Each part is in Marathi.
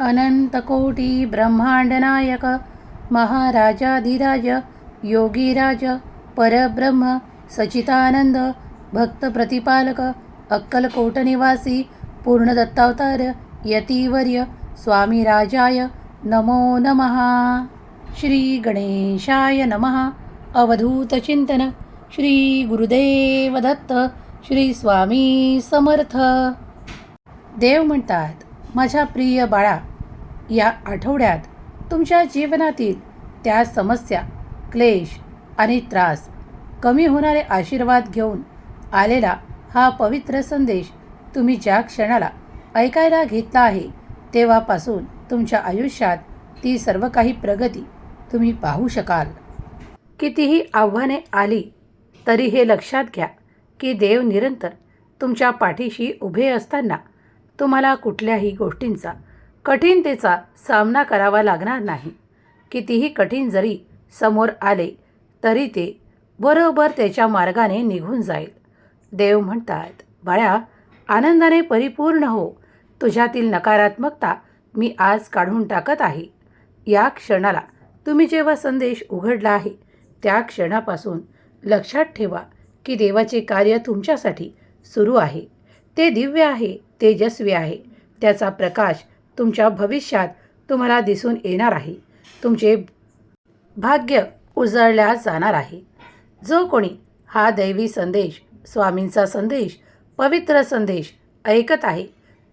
अनंतकोटी ब्रह्मांडनायक महाराजाधिराज योगीराज परब्रह्म सचितानंद भक्तप्रतिपालक अक्कलकोट निवासी पूर्णदत्तावतार यतीवर्य स्वामी राजाय नमो नमः। श्री गणेशाय नमः। अवधूतचिंतन श्री गुरुदेव दत्त। श्री स्वामी समर्थ। देव म्हणतात माझ्या प्रिय बाळा या आठवड्यात तुमच्या जीवनातील त्या समस्या क्लेश आणि त्रास कमी होणारे आशीर्वाद घेऊन आलेला हा पवित्र संदेश तुम्ही ज्या क्षणाला ऐकायला घेतला आहे तेव्हापासून तुमच्या आयुष्यात ती सर्व काही प्रगती तुम्ही पाहू शकाल. कितीही आव्हाने आली तरी हे लक्षात घ्या की देव निरंतर तुमच्या पाठीशी उभे असताना तुम्हाला कुठल्याही गोष्टींचा कठीणतेचा सामना करावा लागणार नाही. कितीही कठीण जरी समोर आले तरी ते बरोबर त्याच्या मार्गाने निघून जाईल. देव म्हणतात बाळ्या आनंदाने परिपूर्ण हो. तुझ्यातील नकारात्मकता मी आज काढून टाकत आहे. या क्षणाला तुम्ही जेव्हा संदेश उघडला आहे त्या क्षणापासून लक्षात ठेवा की देवाचे कार्य तुमच्यासाठी सुरू आहे. ते दिव्य आहे तेजस्वी आहे. त्याचा प्रकाश तुमच्या भविष्यात तुम्हाला दिसून येणार आहे. तुमचे भाग्य उजळल्या जाणार आहे. जो कोणी हा दैवी संदेश स्वामींचा संदेश पवित्र संदेश ऐकत आहे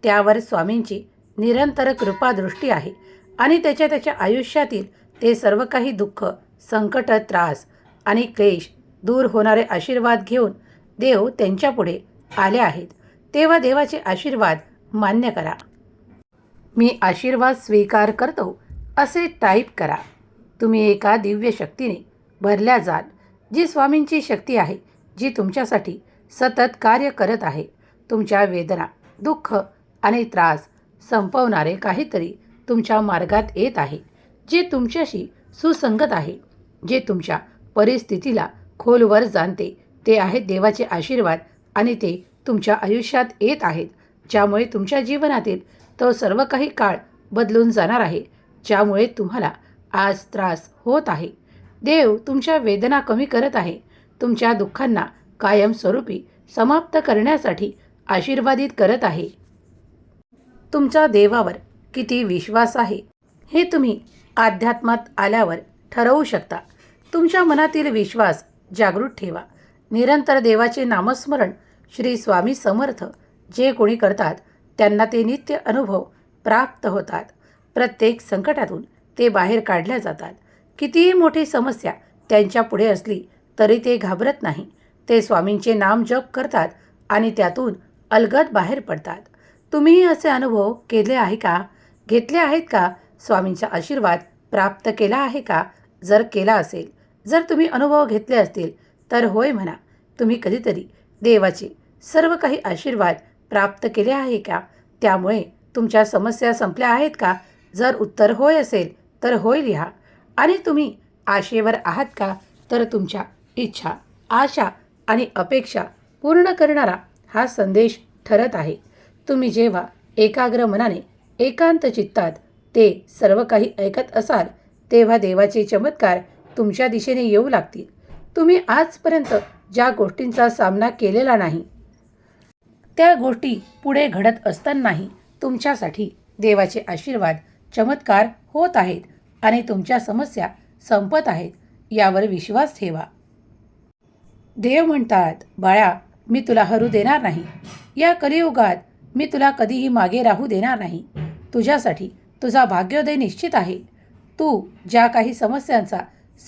त्यावर स्वामींची निरंतर कृपादृष्टी आहे आणि त्याच्या त्याच्या आयुष्यातील ते सर्व काही दुःख संकट त्रास आणि क्लेश दूर होणारे आशीर्वाद घेऊन देव त्यांच्यापुढे आले आहेत. तेव्हा देवाचे आशीर्वाद मान्य करा. मी आशीर्वाद स्वीकार करतो असे टाईप करा. तुम्ही एका दिव्य शक्तीने भरल्या जाल जी स्वामींची शक्ती आहे जी तुमच्यासाठी सतत कार्य करत आहे. तुमच्या वेदना दुःख आणि त्रास संपवणारे काहीतरी तुमच्या मार्गात येत आहे जे तुमच्याशी सुसंगत आहे जे तुमच्या परिस्थितीला खोलवर जाणते. ते आहेत देवाचे आशीर्वाद आणि ते तुमच्या आयुष्यात येत आहेत ज्यामुळे तुमच्या जीवनातील तो सर्व काही काळ बदलून जाणार आहे ज्यामुळे तुम्हाला आज त्रास होत आहे. देव तुमच्या वेदना कमी करत आहे. तुमच्या दुःखांना कायमस्वरूपी समाप्त करण्यासाठी आशीर्वादित करत आहे. तुमचा देवावर किती विश्वास आहे हे तुम्ही अध्यात्मात आल्यावर ठरवू शकता. तुमच्या मनातील विश्वास जागृत ठेवा. निरंतर देवाचे नामस्मरण श्री स्वामी समर्थ जे कोणी करतात त्यांना ते नित्य अनुभव प्राप्त होतात. प्रत्येक संकटातून ते बाहेर काढल्या जातात. कितीही मोठी समस्या त्यांच्या पुढे असली तरी ते घाबरत नाही. ते स्वामींचे नाम जप करतात आणि त्यातून अलगद बाहेर पडतात. तुम्हीही असे अनुभव केले आहे का? घेतले आहेत का? स्वामींचा आशीर्वाद प्राप्त केला आहे का? जर केला असेल जर तुम्ही अनुभव घेतले असतील तर होय म्हणा. तुम्ही कधीतरी देवाचे सर्व काही आशीर्वाद प्राप्त केले आहे का? त्यामुळे तुमच्या समस्या संपल्या आहेत का? जर उत्तर होय असेल तर होय लिहा. आणि तुम्ही आशेवर आहात का? तर तुमच्या इच्छा आशा आणि अपेक्षा पूर्ण करणारा हा संदेश ठरत आहे. तुम्ही जेव्हा एकाग्र मनाने एकांत चित्तात ते सर्व काही ऐकत असाल तेव्हा देवाचे चमत्कार तुमच्या दिशेने येऊ लागतील. तुम्ही आजपर्यंत ज्या गोष्टींचा सामना केलेला नाही त्या गोष्टी पुढे घडत असतानाही तुमच्यासाठी देवाचे आशीर्वाद चमत्कार होत आहेत आणि तुमच्या समस्या संपत आहेत यावर विश्वास ठेवा. देव म्हणतात बाळा मी तुला हरू देणार नाही. या कलियुगात मी तुला कधीही मागे राहू देणार नाही. तुझ्यासाठी तुझा भाग्योदय निश्चित आहे. तू ज्या काही समस्यांचा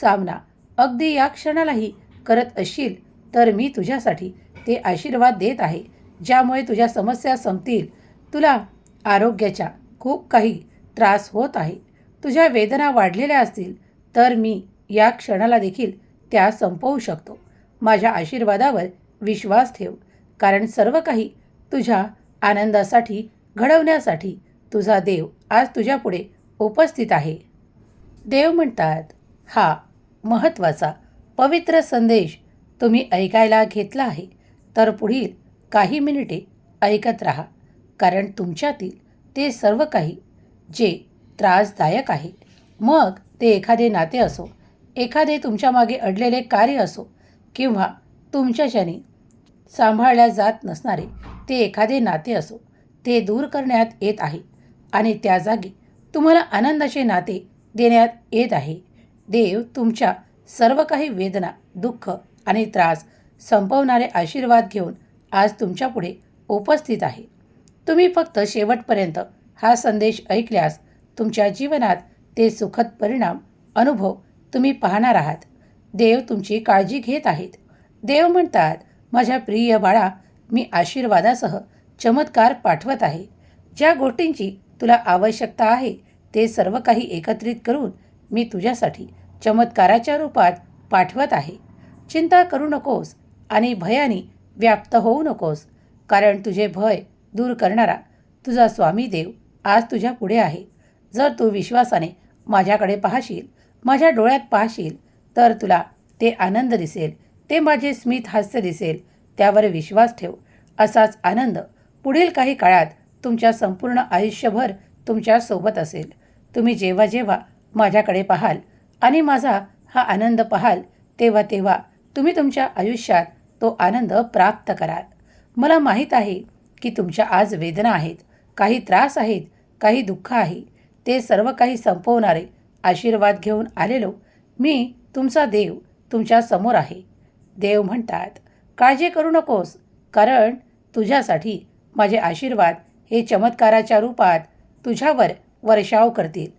सामना अगदी या क्षणालाही करत असशील तर मी तुझ्यासाठी ते आशीर्वाद देत आहे. ज्यामुळे तुझ्या समस्या संपतील. तुला आरोग्याच्या खूप काही त्रास होत आहे. तुझ्या वेदना वाढलेल्या असतील तर मी या क्षणाला देखील त्या संपवू शकतो. माझ्या आशीर्वादावर विश्वास ठेव कारण सर्व काही तुझ्या आनंदासाठी घडवण्यासाठी तुझा देव आज तुझ्यापुढे उपस्थित आहे. देव म्हणतात हा महत्त्वाचा पवित्र संदेश तुम्ही ऐकायला घेतला आहे. तर पुढील काही मिनिटे ऐकत राहा कारण तुमच्यातील ते सर्व काही जे त्रासदायक आहे मग ते एखादे नाते असो एखादे तुमच्या मागे अडलेले कार्य असो किंवा तुमच्याच्याने सांभाळल्या जात नसणारे ते एखादे नाते असो ते दूर करण्यात येत आहे आणि त्या जागी तुम्हाला आनंदाचे नाते देण्यात येत आहे. देव तुमच्या सर्व काही वेदना दुःख आणि त्रास संपवणारे आशीर्वाद घेऊन आज तुमच्यापुढे उपस्थित आहे. तुम्ही फक्त शेवटपर्यंत हा संदेश ऐकल्यास तुमच्या जीवनात ते सुखद परिणाम अनुभव तुम्ही पाहणार आहात. देव तुमची काळजी घेत आहेत. देव म्हणतात माझ्या प्रिय बाळा मी आशीर्वादासह चमत्कार पाठवत आहे. ज्या गोष्टींची तुला आवश्यकता आहे ते सर्व काही एकत्रित करून मी तुझ्यासाठी चमत्काराच्या रूपात पाठवत आहे. चिंता करू नकोस आणि भयाने व्याप्त होऊ नकोस कारण तुझे भय दूर करणारा तुझा स्वामी देव आज तुझ्या पुढे आहे. जर तू विश्वासाने माझ्याकडे पाहशील माझ्या डोळ्यात पाहशील तर तुला ते आनंद दिसेल ते माझे स्मित हास्य दिसेल त्यावर विश्वास ठेव. असाच आनंद पुढील काही काळात तुमच्या संपूर्ण आयुष्यभर तुमच्यासोबत असेल. तुम्ही जेव्हा जेव्हा माझ्याकडे पाहाल आणि माझा हा आनंद पाहाल तेव्हा तेव्हा तुम्ही तुमच्या आयुष्यात तो आनंद प्राप्त कराल. मला माहीत आहे की तुमच्या आज वेदना आहेत काही त्रास आहेत काही दुःख आहे. ते सर्व काही संपवणारे आशीर्वाद घेऊन आलेलो मी तुमचा देव तुमच्यासमोर आहे. देव म्हणतात काळजी करू नकोस कारण तुझ्यासाठी माझे आशीर्वाद हे चमत्काराच्या रूपात तुझ्यावर वर्षाव करतील.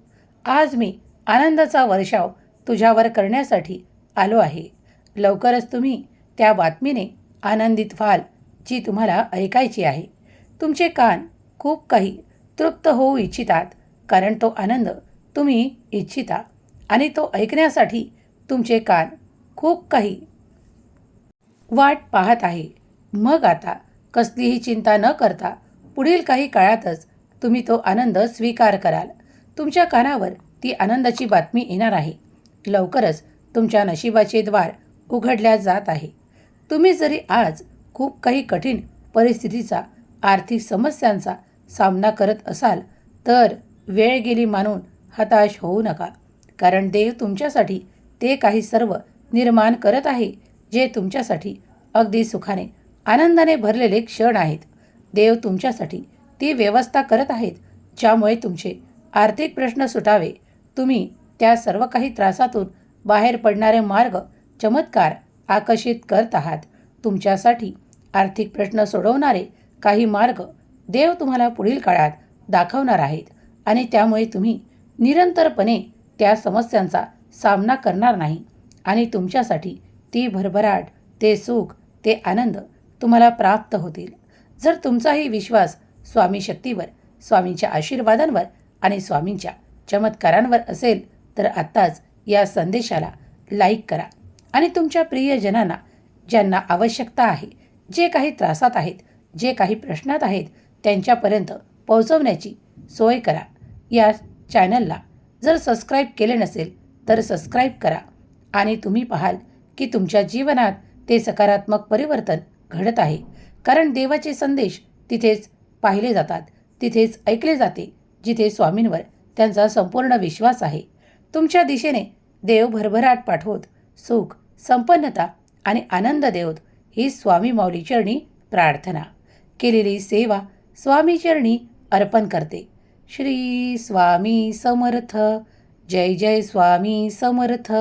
आज मी आनंदाचा वर्षाव तुझ्यावर करण्यासाठी आलो आहे. लवकरच तुम्ही त्या बातमीने आनंदित व्हाल जी तुम्हाला ऐकायची आहे. तुमचे कान खूप काही तृप्त होऊ इच्छितात कारण तो आनंद तुम्ही इच्छिता आणि तो ऐकण्यासाठी तुमचे कान खूप काही वाट पाहत आहे. मग आता कसलीही चिंता न करता पुढील काही काळातच तुम्ही तो आनंद स्वीकार कराल. तुमच्या कानावर ती आनंदाची बातमी येणार आहे. लवकरच तुमच्या नशिबाचे द्वार उघडल्या जात आहे. तुम्ही जरी आज खूप काही कठीण परिस्थितीचा आर्थिक समस्यांचा सामना करत असाल तर वेळ गेली मानून हताश होऊ नका. कारण देव तुमच्यासाठी ते काही सर्व निर्माण करत आहे जे तुमच्यासाठी अगदी सुखाने आनंदाने भरलेले क्षण आहेत. देव तुमच्यासाठी ती व्यवस्था करत आहेत ज्यामुळे तुमचे आर्थिक प्रश्न सुटावे. तुम्ही त्या सर्व काही त्रासातून बाहेर पडणारे मार्ग चमत्कार आकर्षित करत आहात. तुमच्यासाठी आर्थिक प्रश्न सोडवणारे काही मार्ग देव तुम्हाला पुढील काळात दाखवणार आहेत आणि त्यामुळे तुम्ही निरंतरपणे त्या समस्यांचा सामना करणार नाही आणि तुमच्यासाठी ती भरभराट ते सुख ते आनंद तुम्हाला प्राप्त होतील. जर तुमचाही विश्वास स्वामी शक्तीवर स्वामींच्या आशीर्वादांवर आणि स्वामींच्या चमत्कारांवर असेल तर आत्ताच या संदेशाला लाईक करा. आणि तुमच्या प्रियजनांना ज्यांना आवश्यकता आहे जे काही त्रासात आहेत जे काही प्रश्नात आहेत त्यांच्यापर्यंत पोहोचवण्याची सोय करा. या चॅनलला जर सबस्क्राईब केले नसेल तर सबस्क्राईब करा आणि तुम्ही पाहाल की तुमच्या जीवनात ते सकारात्मक परिवर्तन घडत आहे. कारण देवाचे संदेश तिथेच पाहिले जातात तिथेच ऐकले जाते जिथे स्वामींवर त्यांचा संपूर्ण विश्वास आहे. तुमच्या दिशेने देव भरभराट पाठवत सुख संपन्नता आणि आनंद देवत ही स्वामी माऊलीचरणी प्रार्थना. केलेली सेवा स्वामीचरणी अर्पण करते. श्री स्वामी समर्थ. जय जय स्वामी समर्थ.